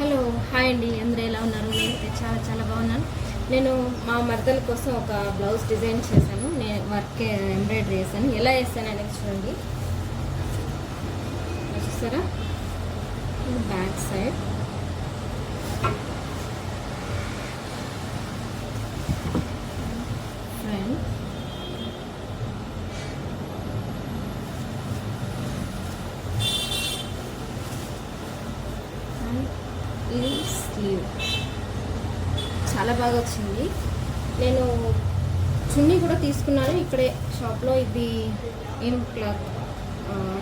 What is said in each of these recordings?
Hello hi అండి. అందరూ ఎలా ఉన్నారు? నేనైతే చాలా చాలా బాగున్నాను. నేను మా మరదల కోసం ఒక బ్లౌజ్ డిజైన్ చేశాను. నేను వర్క్ ఎంబ్రాయిడరీ చేశాను. ఎలా వేస్తాను అనేది చూడండి. చూసారా? బ్యాక్ సైడ్ ఫ్రంట్ అండ్ ఇది స్లీవ్. చాలా బాగా వచ్చింది. నేను చున్నీ కూడా తీసుకున్నాను. ఇక్కడే షాప్లో ఇది ఏం క్లాత్?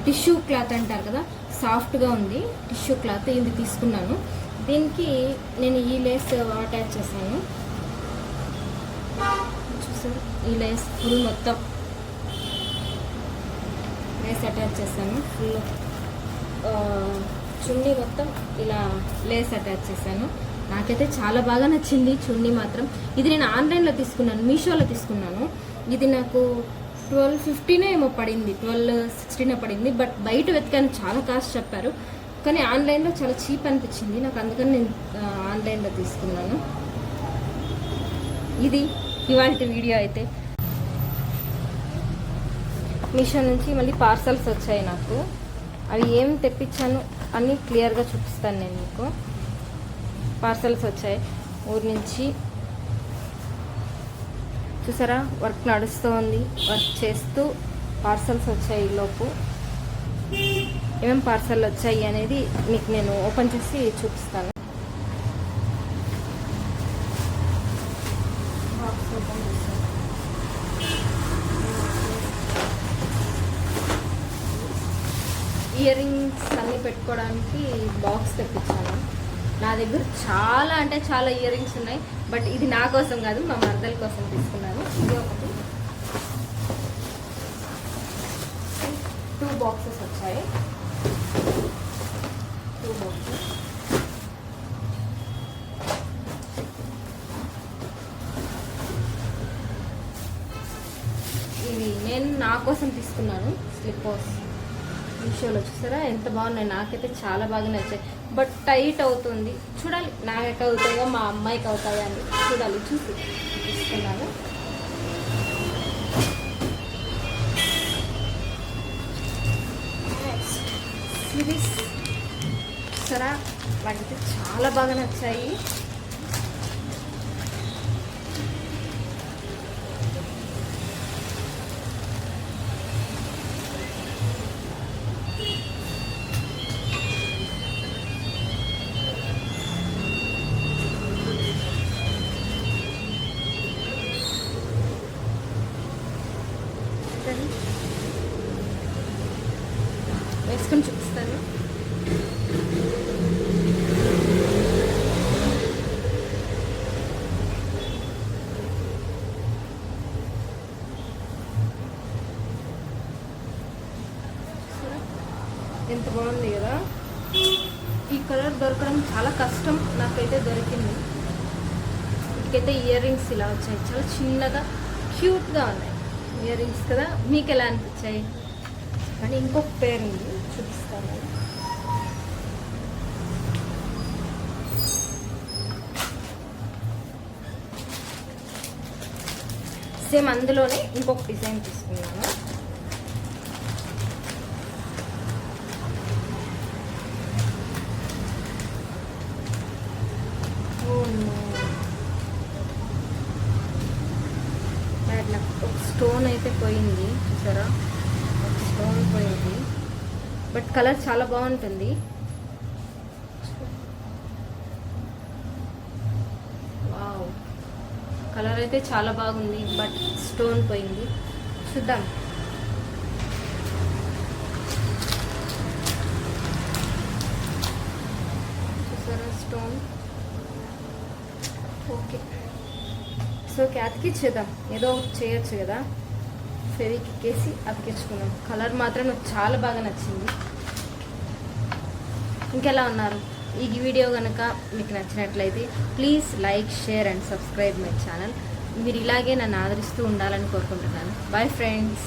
టిష్యూ క్లాత్ అంటారు కదా సాఫ్ట్గా ఉంది. టిష్యూ క్లాత్ ఇది తీసుకున్నాను. దీనికి నేను ఈ లేస్ అటాచ్ చేశాను. చూసారు? ఈ లేస్ ఫుల్ మొత్తం. లేస్ అటాచ్ చేశాను. ఫుల్ చున్నీ మొత్తం ఇలా లేస్ అటాచ్ చేశాను. నాకైతే చాలా బాగా నచ్చింది చున్నీ మాత్రం. ఇది నేను ఆన్లైన్లో తీసుకున్నాను మీషోలో తీసుకున్నాను. ఇది నాకు ట్వెల్వ్ ఫిఫ్టీనే ఏమో పడింది ట్వెల్వ్ సిక్స్టీనే పడింది. బట్ బయట వెతికాను చాలా కాస్ట్ చెప్పారు. కానీ ఆన్లైన్లో చాలా చీప్ అనిపించింది. నాకు అందుకని నేను ఆన్లైన్లో తీసుకున్నాను. ఇది ఇవాళ వీడియో అయితే. మీషో నుంచి మళ్ళీ పార్సల్స్ వచ్చాయి నాకు. అవి ఏం తెప్పించాను? అన్నీ క్లియర్గా చూపిస్తాను నేను మీకు. పార్సల్స్ వచ్చాయి. ఊరి నుంచి చూసారా? వర్క్ నడుస్తూ ఉంది వర్క్ చేస్తూ పార్సల్స్ వచ్చాయి ఈలోపు లోపు. ఏమేమి పార్సల్ వచ్చాయి అనేది మీకు నేను ఓపెన్ చేసి చూపిస్తాను బాక్స్ ఓపెన్ చేశాను. ఇయర్ రింగ్స్ అన్నీ పెట్టుకోవడానికి బాక్స్ తెప్పించాను. నా దగ్గర చాలా అంటే చాలా ఇయర్ రింగ్స్ ఉన్నాయి బట్ ఇది నా కోసం కాదు మా మరదల కోసం తీసుకున్నాను. ఇది ఒకటి. టూ బాక్సెస్ వచ్చాయి. టూ బాక్సెస్ ఇవి నేను నా కోసం తీసుకున్నాను స్లిప్పర్స్ మీషోలో చూసారా? ఎంత బాగున్నాయి. నాకైతే చాలా బాగా నచ్చాయి. బట్ టైట్ అవుతుంది. చూడాలి. నాకైతే అవుతాయో? మా అమ్మాయికి అవుతాయో అని చూడాలి. చూసి తీసుకున్నాను. సిరీస్ చూసారా? వాటికి చాలా బాగా నచ్చాయి. వేసుకొని చూపిస్తాను. ఎంత బాగుంది కదా? ఈ కలర్ దొరకడం చాలా కష్టం. నాకైతే దొరికింది. వీటికైతే ఇయర్ రింగ్స్ ఇలా వచ్చాయి. చాలా చిన్నగా క్యూట్గా ఉన్నాయి. ఇయర్ రింగ్స్ కదా? మీకు ఎలా అనిపించాయి? కానీ ఇంకొక పేరు ఉంది. చూపిస్తాను. సేమ్ అందులోనే ఇంకొక డిజైన్ తీసుకున్నాను. స్టోన్ అయితే పోయింది చూసారా? ఒక స్టోన్ పోయింది. బట్ కలర్ చాలా బాగుంటుంది. వావ్. కలర్ అయితే చాలా బాగుంది బట్ స్టోన్ పోయింది. చూద్దాం. చూసారా స్టోన్? ఓకే. సో అతికిచ్చేద్దాం ఏదో ఒకటి చేయొచ్చు కదా. ఫెవిక్ ఎక్కేసి అతికించుకున్నాం కలర్ మాత్రం నాకు చాలా బాగా నచ్చింది. ఇంకెలా ఉన్నారు? ఈ వీడియో కనుక మీకు నచ్చినట్లయితే please like share and subscribe my channel. మీరు ఇలాగే నన్ను ఆదరిస్తూ ఉండాలని కోరుకుంటున్నాను. Bye friends